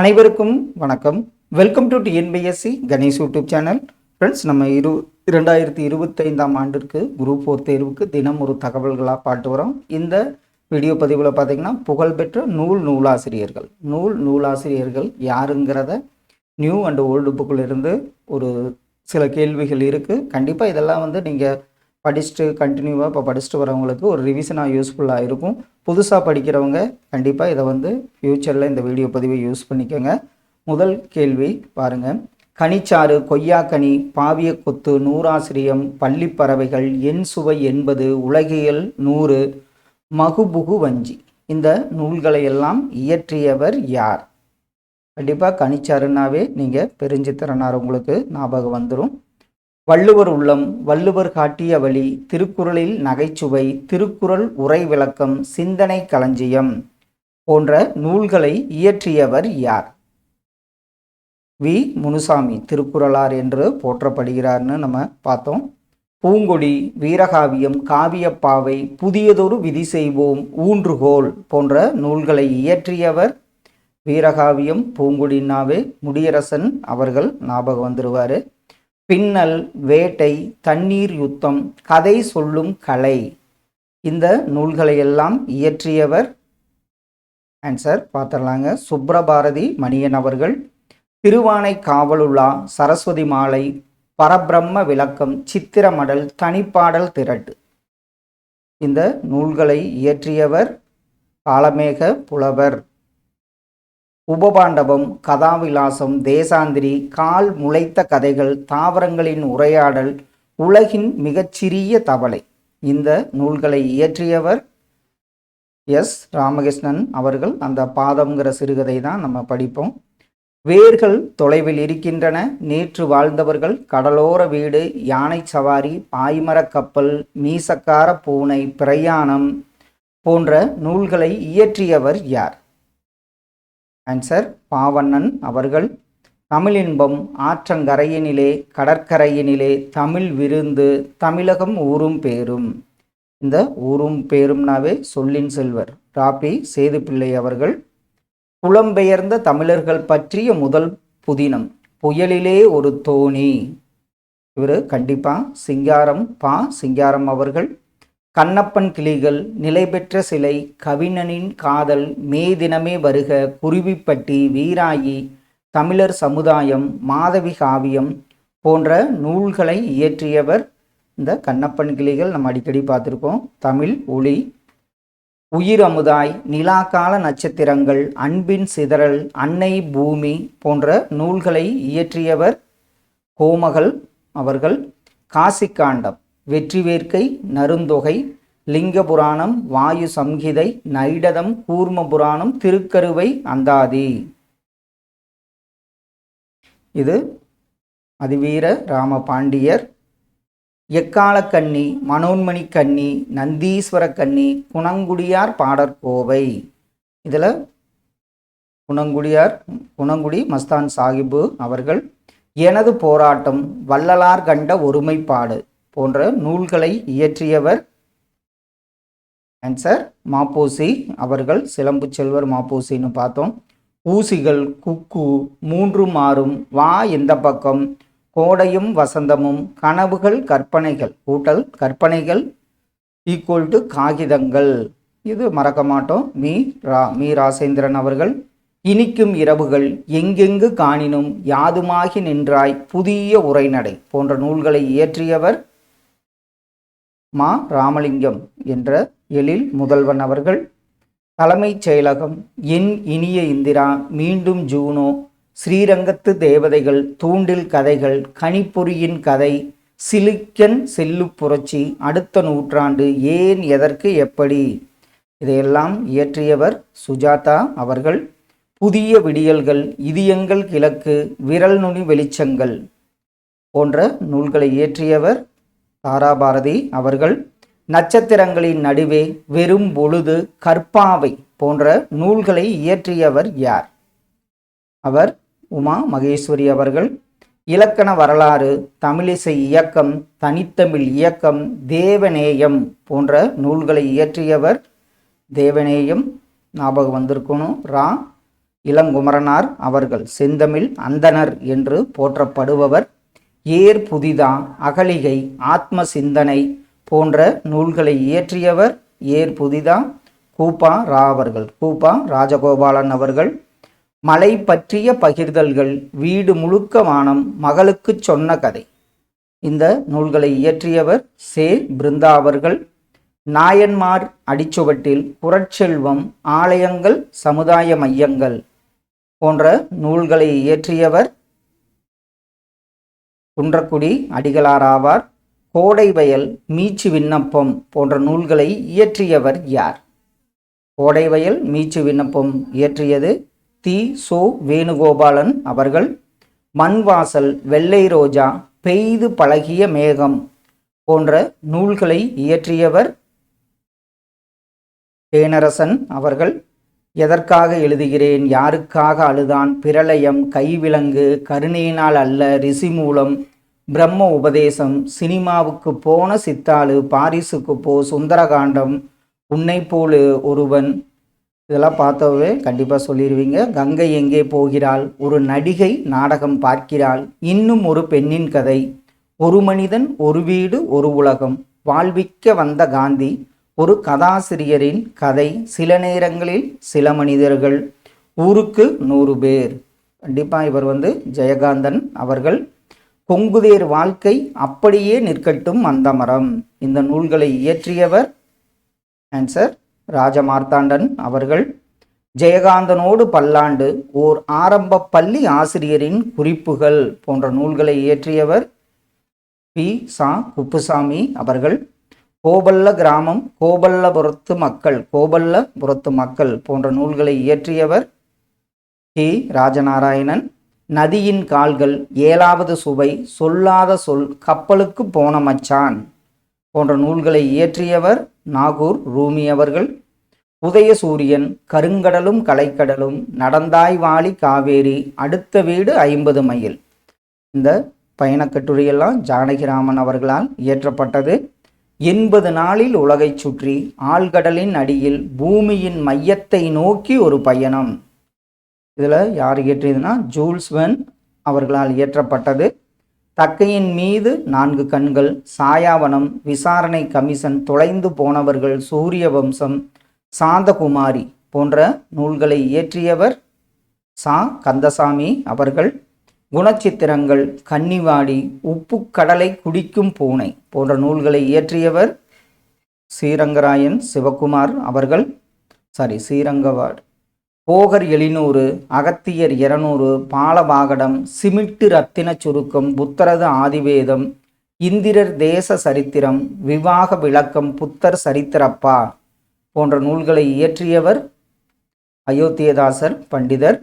அனைவருக்கும் வணக்கம். Welcome to TNPSC Ganesh YouTube channel. Friends நம்ம இரு இரண்டாயிரத்தி இருபத்தைந்தாம் ஆண்டிற்கு குரூப் ஃபோர் தேர்வுக்கு தினம் ஒரு தகவல்களாக பாட்டு வரோம். இந்த வீடியோ பதிவில் பார்த்தீங்கன்னா புகழ்பெற்ற நூல் நூலாசிரியர்கள். நூல் நூலாசிரியர்கள் யாருங்கிறத நியூ அண்ட் ஓல்டு புக்கில் இருந்து ஒரு சில கேள்விகள் இருக்குது கண்டிப்பாக இதெல்லாம் வந்து நீங்கள் படிச்சுட்டு கண்டினியூவாக இப்போ படிச்சுட்டு வரவங்களுக்கு ஒரு ரிவிஷனாக யூஸ்ஃபுல்லாக இருக்கும். புதுசாக படிக்கிறவங்க கண்டிப்பாக இதை வந்து ஃப்யூச்சரில் இந்த வீடியோ பதிவை யூஸ் பண்ணிக்கோங்க. முதல் கேள்வி பாருங்கள் கனிச்சாறு கொய்யாக்கனி பாவிய கொத்து நூறாசிரியம் பள்ளிப்பறவைகள் எண் என் சுவை என்பது உலகியல் நூறு மகுபுகு வஞ்சி. இந்த நூல்களை எல்லாம் இயற்றியவர் யார்? கண்டிப்பாக கனிச்சாருன்னாவே நீங்கள் பெருஞ்சித்திரனார் உங்களுக்கு ஞாபகம் வந்துடும் வள்ளுவர் உள்ளம் வள்ளுவர் காட்டிய வழி திருக்குறளில் நகைச்சுவை திருக்குறள் உரை விளக்கம் சிந்தனை களஞ்சியம் போன்ற நூல்களை இயற்றியவர் யார்? வி. முனுசாமி திருக்குறளார் என்று போற்றப்படுகிறார்னு நம்ம பார்த்தோம். பூங்கொடி வீரகாவியம் காவியப்பாவை புதியதொரு விதி செய்வோம் ஊன்றுகோல் போன்ற நூல்களை இயற்றியவர் வீரகாவியம் பூங்குடினாவே முடியரசன் அவர்கள் ஞாபகம் வந்துருவார். பின்னல் வேட்டை தண்ணீர் யுத்தம் கதை சொல்லும் கலை. இந்த நூல்களை எல்லாம் இயற்றியவர் ஆன்சர் பார்த்துடலாங்க. சுப்ரபாரதி மணியன் அவர்கள் திருவானை காவலுலா சரஸ்வதி மாலை பரபிரம்ம விளக்கம் சித்திரமடல் தனிப்பாடல் திரட்டு. இந்த நூல்களை இயற்றியவர் காலமேக புலவர். உபபாண்டவம் கதாவிலாசம் தேசாந்திரி கால் முளைத்த கதைகள் தாவரங்களின் உரையாடல் உலகின் மிகச்சிறிய தவளை. இந்த நூல்களை இயற்றியவர் எஸ். ராமகிருஷ்ணன் அவர்கள். அந்த பாதம்ங்கிற சிறுகதை தான் நம்ம படிப்போம். வேர்கள் தொலைவில் இருக்கின்றன. நேற்று வாழ்ந்தவர்கள் கடலோர வீடு யானை சவாரி பாய்மரக் கப்பல் மீசக்கார பூனை பிரயாணம் போன்ற நூல்களை இயற்றியவர் யார்? ஆன்சர் பாவண்ணன் அவர்கள் தமிழின்பம் ஆற்றங்கரையினிலே கடற்கரையினிலே தமிழ் விருந்து தமிழகம் ஊரும் பேரும். இந்த ஊரும் பேரும்னாவே சொல்லின் செல்வர் ராபி சேதுப்பிள்ளை அவர்கள். புலம்பெயர்ந்த தமிழர்கள் பற்றிய முதல் புதினம் புயலிலே ஒரு தோணி. இவர் கண்டிப்பாக சிங்காரம் பா சிங்காரம் அவர்கள். கண்ணப்பன் கிளிகள் நிலை பெற்ற சிலை கவிஞனின் காதல் மே தினமே வருக குருவிப்பட்டி வீராயி தமிழர் சமுதாயம் மாதவி காவியம் போன்ற நூல்களை இயற்றியவர் இந்த கண்ணப்பன் கிளிகள். நம்ம அடிக்கடி பார்த்துருக்கோம். தமிழ் ஒளி உயிர் அமுதாய் நிலாக்கால நட்சத்திரங்கள் அன்பின் சிதறல் அன்னை பூமி போன்ற நூல்களை இயற்றியவர் கோமகள் அவர்கள். காசிக்காண்டம். வெற்றி வேர்க்கை நருந்தொகை லிங்க புராணம் வாயு சம்ஹிதை நைடதம் கூர்ம புராணம் திருக்கருவை அந்தாதி. இது அதிவீர ராம பாண்டியர் எக்கால கன்னி மனோன்மணி கன்னி நந்தீஸ்வர கன்னி குணங்குடியார் பாடற்கோவை இதில் குணங்குடியார் குணங்குடி மஸ்தான் சாஹிபு அவர்கள் எனது போராட்டம் வள்ளலார் கண்ட ஒருமைப்பாடு. போன்ற நூல்களை இயற்றியவர் ஆன்சர் மாப்போசி. அவர்கள் சிலம்பு செல்வர் மாப்போசின்னு பார்த்தோம். ஊசிகள் குக்கு மூன்று மாறும் வா எந்த பக்கம் கோடையும் வசந்தமும் கனவுகள் கற்பனைகள் கூட்டல் கற்பனைகள் ஈக்குவல் டு காகிதங்கள். இது மறக்க மாட்டோம். மீ ரா மீ ராசேந்திரன் அவர்கள் இனிக்கும் இரவுகள் எங்கெங்கு காணினும் யாதுமாகி நின்றாய் புதிய உரைநடை போன்ற நூல்களை இயற்றியவர் மா ராமலிங்கம் என்ற எழில் முதல்வன் அவர்கள். தலைமைச் செயலகம் என் இனிய இந்திரா மீண்டும் ஜூனோ. ஸ்ரீரங்கத்து தேவதைகள் தூண்டில் கதைகள் கனிப்பொறியின் கதை சிலிக்கன் செல்லு புரட்சி அடுத்த நூற்றாண்டு ஏன் எதற்கு எப்படி? இதையெல்லாம் இயற்றியவர் சுஜாதா அவர்கள். புதிய விடியல்கள் இதயங்கள் கிழக்கு விரல் நுனி வெளிச்சங்கள் போன்ற நூல்களை இயற்றியவர் தாராபாரதி அவர்கள் நட்சத்திரங்களின் நடுவே வெறும் பொழுது கற்பாவை போன்ற நூல்களை இயற்றியவர் யார்? அவர் உமா மகேஸ்வரி அவர்கள். இலக்கண வரலாறு தமிழிசை இயக்கம் தனித்தமிழ் இயக்கம் தேவநேயம் போன்ற நூல்களை இயற்றியவர் தேவநேயம். ஞாபகம் வந்திருக்கணும். ரா. இளங்குமரனார் அவர்கள் செந்தமிழ் அந்தனர் என்று போற்றப்படுபவர் ஏர் புதிதா அகலிகை ஆத்ம சிந்தனை போன்ற நூல்களை இயற்றியவர் ஏர் புதிதா கூப்பா ரா அவர்கள் கூப்பா ராஜகோபாலன் அவர்கள். மலை பற்றிய பகிர்தல்கள் வீடு முழுக்க வானம் மகளுக்கு சொன்ன கதை. இந்த நூல்களை இயற்றியவர் சே. பிருந்தா அவர்கள். நாயன்மார் அடிச்சுவட்டில் புரட்செல்வம் ஆலயங்கள் சமுதாய மையங்கள் போன்ற நூல்களை இயற்றியவர் குன்றக்குடி அடிகளாராவார் கோடை வயல் மீச்சு விண்ணப்பம் போன்ற நூல்களை இயற்றியவர் யார்? கோடை வயல் மீச்சு விண்ணப்பம் இயற்றியது தி. சோ. வேணுகோபாலன் அவர்கள். மண்வாசல் வெள்ளை ரோஜா பெய்து பழகிய மேகம் போன்ற நூல்களை இயற்றியவர். பேனரசன் அவர்கள். எதற்காக எழுதுகிறேன்? யாருக்காக அழுதான்? பிரளயம் கைவிலங்கு கருணையினால் அல்ல ரிஷி மூலம் பிரம்ம உபதேசம் சினிமாவுக்கு போன சித்தாளு பாரிஸுக்கு போ சுந்தரகாண்டம் உன்னை போல் ஒருவன். இதெல்லாம் பார்த்தவே கண்டிப்பாக சொல்லிடுவீங்க கங்கை எங்கே போகிறாள்? ஒரு நடிகை நாடகம் பார்க்கிறாள். இன்னும் ஒரு பெண்ணின் கதை. ஒரு மனிதன் ஒரு வீடு ஒரு உலகம். வாழ்விக்க வந்த காந்தி ஒரு கதாசிரியரின் கதை சில நேரங்களில் சில மனிதர்கள் ஊருக்கு நூறு பேர். கண்டிப்பாக இவர் வந்து ஜெயகாந்தன் அவர்கள். கொங்குதேர் வாழ்க்கை அப்படியே நிற்கட்டும் அந்த மரம். இந்த நூல்களை இயற்றியவர் ஆன்சர் ராஜமார்த்தாண்டன் அவர்கள். ஜெயகாந்தனோடு பல்லாண்டு ஓர் ஆரம்ப பள்ளி ஆசிரியரின் குறிப்புகள் போன்ற நூல்களை இயற்றியவர் பி சா குப்புசாமி அவர்கள். கோபல்ல கிராமம் கோபல்லபுரத்து மக்கள் கோபல்லபுரத்து மக்கள் போன்ற நூல்களை இயற்றியவர் கி. ராஜநாராயணன். நதியின் கால்கள் ஏழாவது சுவை சொல்லாத சொல் கப்பலுக்கு போன மச்சான் போன்ற நூல்களை இயற்றியவர் நாகூர் ரூமி அவர்கள். உதயசூரியன் கருங்கடலும் கலைக்கடலும் நடந்தாய் வாலி காவேரி அடுத்த வீடு ஐம்பது மைல். இந்த பயணக்கட்டுரையெல்லாம் ஜானகிராமன் அவர்களால் இயற்றப்பட்டது. எண்பது நாளில் உலகைச் சுற்றி ஆழ்கடலின் அடியில் பூமியின் மையத்தை நோக்கி ஒரு பயணம். இதில் யார் இயற்றியதுன்னா ஜூல்ஸ்வென் அவர்களால் இயற்றப்பட்டது. தக்கையின் மீது நான்கு கண்கள் சாயாவனம் விசாரணை கமிஷன் தொலைந்து போனவர்கள் சூரிய வம்சம் சாந்தகுமாரி போன்ற நூல்களை இயற்றியவர் சா. கந்தசாமி அவர்கள். குணச்சித்திரங்கள் கன்னிவாடி உப்பு கடலை குடிக்கும் பூனை போன்ற நூல்களை இயற்றியவர் ஸ்ரீரங்கராயன் சிவகுமார் அவர்கள். சாரி ஸ்ரீரங்கவாடு போகர் எழுநூறு அகத்தியர் இருநூறு பாலவாகடம் சிமிட்டு ரத்தின சுருக்கம் புத்தரது ஆதிவேதம் இந்திரர் தேச சரித்திரம் விவாக விளக்கம் புத்தர் சரித்திரப்பா போன்ற நூல்களை இயற்றியவர் அயோத்தியதாசர் பண்டிதர்.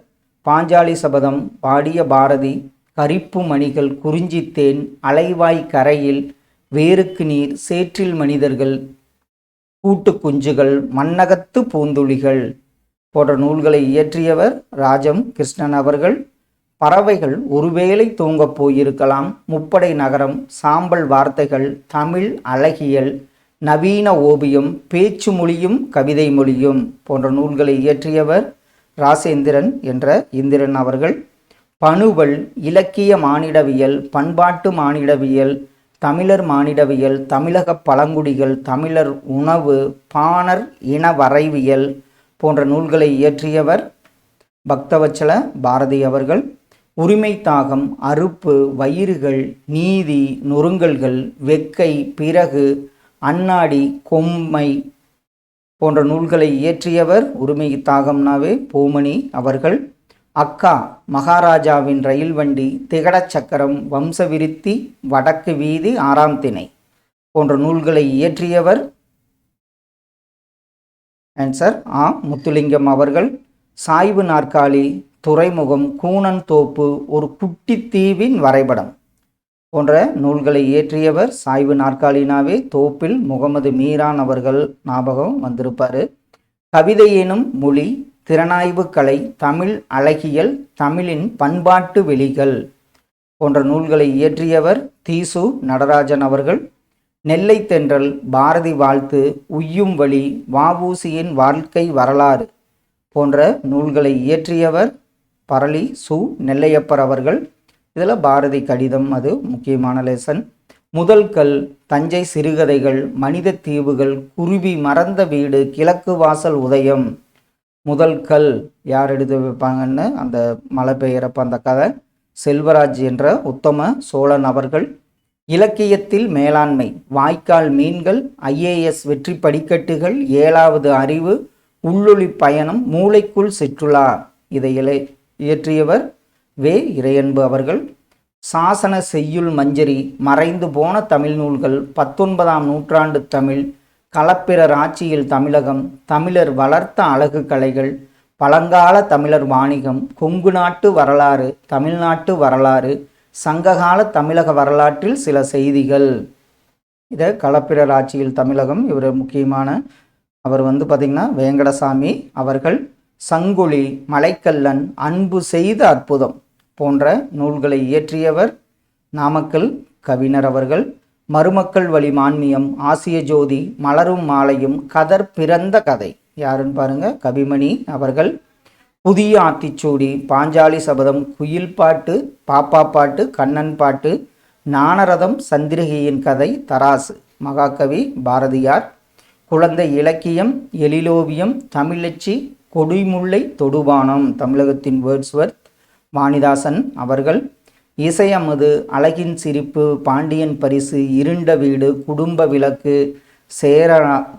பாஞ்சாலி சபதம் பாடிய பாரதி கரிப்பு மணிகள் குறிஞ்சித்தேன் அலைவாய் கரையில் வேருக்கு நீர் சேற்றில் மனிதர்கள் கூட்டு குஞ்சுகள் மன்னகத்து பூந்துளிகள் போன்ற நூல்களை இயற்றியவர் ராஜம் கிருஷ்ணன் அவர்கள். பறவைகள் ஒருவேளை தூங்கப் போயிருக்கலாம். முப்படை நகரம் சாம்பல் வார்த்தைகள் தமிழ் அழகியல் நவீன ஓவியம் பேச்சு மொழியும் கவிதை மொழியும் போன்ற நூல்களை இயற்றியவர் ராசேந்திரன் என்ற இந்திரன் அவர்கள் பணுவல் இலக்கிய மானிடவியல் பண்பாட்டு மானிடவியல் தமிழர் மானிடவியல் தமிழக பழங்குடிகள் தமிழர் உணவு பாணர் இன வரைவியல் போன்ற நூல்களை இயற்றியவர் பக்தவச்சல பாரதி அவர்கள். உரிமை தாகம் அறுப்பு வயிறுகள் நீதி நொறுங்கல்கள் வெக்கை பிறகு அண்ணாடி கொம்மை போன்ற நூல்களை இயற்றியவர் உரிமை தாகம்னாவே பூமணி அவர்கள். அக்கா மகாராஜாவின் ரயில் வண்டி திகடச் சக்கரம் வம்சவிருத்தி வடக்கு வீதி ஆறாம் திணை போன்ற நூல்களை இயற்றியவர் ஆன்சர் ஆ முத்துலிங்கம் அவர்கள். சாய்வு நாற்காலி துறைமுகம் கூனன் தோப்பு ஒரு குட்டி தீவின் வரைபடம். போன்ற நூல்களை இயற்றியவர் சாய்வு நாற்காலினாவே தோப்பில் முகமது மீரான் அவர்கள் ஞாபகம் வந்திருப்பார். கவிதை எனும் மொழி திறனாய்வு கலை தமிழ் அழகியல் தமிழின் பண்பாட்டு வெளிகள் போன்ற நூல்களை இயற்றியவர் தீசு நடராஜன் அவர்கள். நெல்லை தென்றல் பாரதி வாழ்த்து உய்யும் வழி வாவூசியின் வாழ்க்கை வரலாறு போன்ற நூல்களை இயற்றியவர் பரளி சு. நெல்லையப்பர் அவர்கள். இதில் பாரதி கடிதம் அது முக்கியமான லெசன் முதல் கல் தஞ்சை சிறுகதைகள் மனித தீவுகள் குருவி மறந்த வீடு கிழக்கு வாசல் உதயம். முதல் கல் யார் எடுத்து வைப்பாங்கன்னு அந்த மழை பெய்கிறப்ப அந்த கதை. செல்வராஜ் என்ற உத்தம சோழன் அவர்கள் இலக்கியத்தில் மேலாண்மை வாய்க்கால் மீன்கள் ஐஏஎஸ் வெற்றி படிக்கட்டுகள் ஏழாவது அறிவு உள்ளொளி பயணம் மூளைக்குள் சிற்றுலா. இதை இயற்றியவர் வே இறையன்பு அவர்கள் சாசன செய்யுள் மஞ்சரி மறைந்து போன தமிழ் நூல்கள் பத்தொன்பதாம் நூற்றாண்டு தமிழ் களப்பிரர் ஆட்சியில் தமிழகம் தமிழர் வளர்த்த அழகு கலைகள் பழங்கால தமிழர் வாணிகம் கொங்கு நாட்டு வரலாறு தமிழ்நாட்டு வரலாறு சங்ககால தமிழக வரலாற்றில் சில செய்திகள். இதை களப்பிரர் ஆட்சியில் தமிழகம் இவர் முக்கியமான அவர் வந்து பார்த்திங்கன்னா வேங்கடசாமி அவர்கள் சங்குழி மலைக்கல்லன் அன்பு செய்த அற்புதம். போன்ற நூல்களை இயற்றியவர் நாமக்கல் கவிஞர் அவர்கள். மருமக்கள் வழி மான்மியம் ஆசிய ஜோதி மலரும் மாலையும் கதர் பிறந்த கதை. யாருன்னு பாருங்க கவிமணி அவர்கள். புதிய ஆத்திச்சூடி பாஞ்சாலி சபதம் குயில் பாட்டு பாப்பா பாட்டு கண்ணன் பாட்டு நாணரதம் சந்திரகியின் கதை தராசு. மகாகவி பாரதியார். குழந்தை இலக்கியம் எழிலோவியம் தமிழச்சி கொடிமுல்லை தொடுபானம். தமிழகத்தின் வேர்ட்ஸ்வர்த் வாணிதாசன் அவர்கள் இசையமது அழகின் சிரிப்பு பாண்டியன் பரிசு இருண்ட வீடு குடும்ப விளக்கு சேர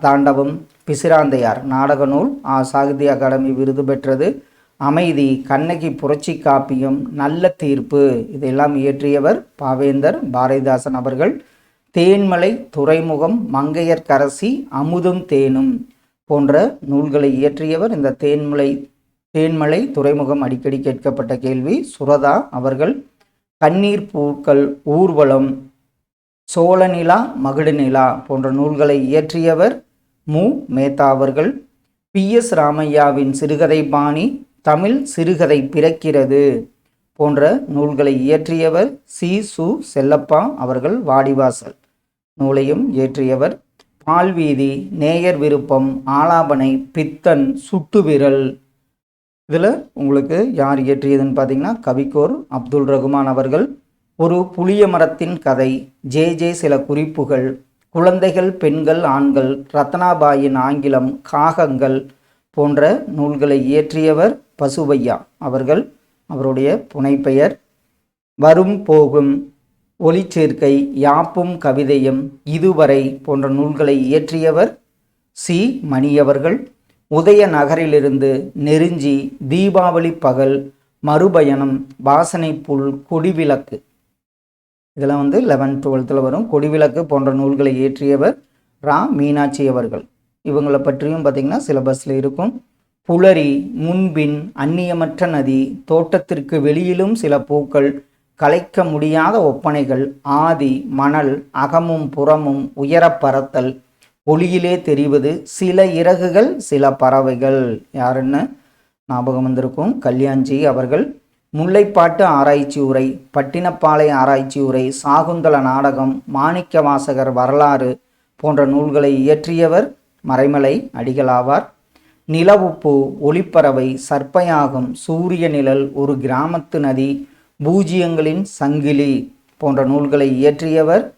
தாண்டவம் பிசிராந்தையார் நாடக நூல் ஆ சாகித்ய அகாடமி விருது பெற்றது. அமைதி கண்ணகி புரட்சி காப்பியம் நல்ல தீர்ப்பு இதெல்லாம் இயற்றியவர் பாவேந்தர் பாரதிதாசன் அவர்கள். தேன்மலை துறைமுகம் மங்கையர்கரசி அமுதும் தேனும் போன்ற நூல்களை இயற்றியவர் இந்த தேன்மலை தேன்மலை துறைமுகம் அடிக்கடி கேட்கப்பட்ட கேள்வி. சுரதா அவர்கள் கண்ணீர் பூக்கள் ஊர்வலம் சோழநிலா மகுடநிலா போன்ற நூல்களை இயற்றியவர் மு. மேத்தா அவர்கள். பி. எஸ். ராமையாவின் சிறுகதை பாணி தமிழ் சிறுகதை பிறக்கிறது போன்ற நூல்களை இயற்றியவர் சி. சு. செல்லப்பா அவர்கள் வாடிவாசல் நூலையும் இயற்றியவர். பால்வீதி நேயர் விருப்பம் ஆலாபனை பித்தன் சுட்டுவிரல் இதில் உங்களுக்கு யார் இயற்றியதுன்னு பார்த்தீங்கன்னா கவிக்கோர் அப்துல் ரகுமான் அவர்கள். ஒரு புளிய மரத்தின் கதை ஜே ஜே சில குறிப்புகள் குழந்தைகள் பெண்கள் ஆண்கள் ரத்னாபாயின் ஆங்கிலம் காகங்கள் போன்ற நூல்களை இயற்றியவர் பசுவையா அவர்கள். அவருடைய புனைப்பெயர் வரும் போகும் ஒளிச்சேர்க்கை யாப்பும் கவிதையும் இதுவரை போன்ற நூல்களை இயற்றியவர் சி. மணியவர்கள் உதய நகரிலிருந்து நெருஞ்சி தீபாவளி பகல் மறுபயணம் வாசனை புல் கொடிவிளக்கு. இதெல்லாம் வந்து லெவன்த் டுவெல்த்தில் வரும். கொடிவிளக்கு போன்ற நூல்களை இயற்றியவர் ரா. மீனாட்சி அவர்கள். இவங்களை பற்றியும் பார்த்திங்கன்னா சிலபஸில் இருக்கும். புலரி முன்பின் அந்நியமற்ற நதி தோட்டத்திற்கு வெளியிலும் சில பூக்கள் கலைக்க முடியாத ஒப்பனைகள் ஆதி மணல் அகமும் புறமும் உயரப் பரத்தல் ஒளியிலே தெரிவது சில இறகுகள் சில பறவைகள். யாருன்னு ஞாபகம் வந்திருக்கும்? கல்யாண்ஜி அவர்கள் முல்லைப்பாட்டு ஆராய்ச்சி உரை பட்டினப்பாலை ஆராய்ச்சி உரை சாகுந்தல நாடகம் மாணிக்க வாசகர் வரலாறு போன்ற நூல்களை இயற்றியவர் மறைமலை அடிகளாவார். நிலவுப்பு ஒளிப்பறவை சர்ப்பயாகம் சூரிய நிழல் ஒரு கிராமத்து நதி பூஜ்யங்களின் சங்கிலி போன்ற நூல்களை இயற்றியவர்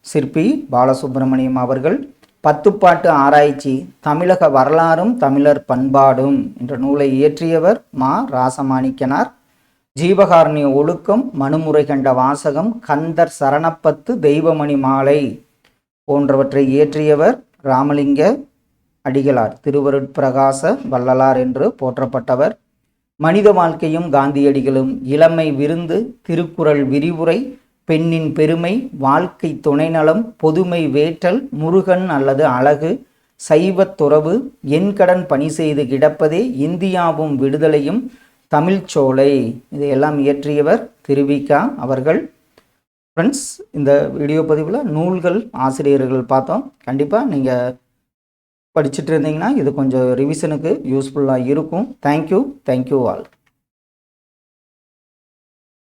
சிற்பி பாலசுப்பிரமணியம் அவர்கள். பத்துப்பாட்டு ஆராய்ச்சி தமிழக வரலாறும் தமிழர் பண்பாடும் என்ற நூலை இயற்றியவர் மா. ராசமாணிக்கனார். ஜீவகாரணிய ஒழுக்கம் மனுமுறை கண்ட வாசகம் கந்தர் சரணப்பத்து தெய்வமணி மாலை போன்றவற்றை இயற்றியவர் ராமலிங்க அடிகளார் திருவருட்பிரகாச வள்ளலார் என்று போற்றப்பட்டவர். மனித வாழ்க்கையும் காந்தியடிகளும் இளமை விருந்து திருக்குறள் விரிவுரை பெண்ணின் பெருமை வாழ்க்கை துணைநலம் பொதுமை வேற்றல் முருகன் அல்லது அழகு சைவத் துறவு என் கடன் பணி செய்து கிடப்பதே இந்தியாவும் விடுதலையும். தமிழ்ச்சோலை இதையெல்லாம் இயற்றியவர் திருவிக்கா அவர்கள். ஃப்ரெண்ட்ஸ் இந்த வீடியோ பதிவில் நூல்கள் ஆசிரியர்கள் பார்த்தோம். கண்டிப்பாக நீங்கள் படிச்சுட்டு இருந்தீங்கன்னா இது கொஞ்சம் ரிவிஷனுக்கு யூஸ்ஃபுல்லாக இருக்கும். Thank you thank you all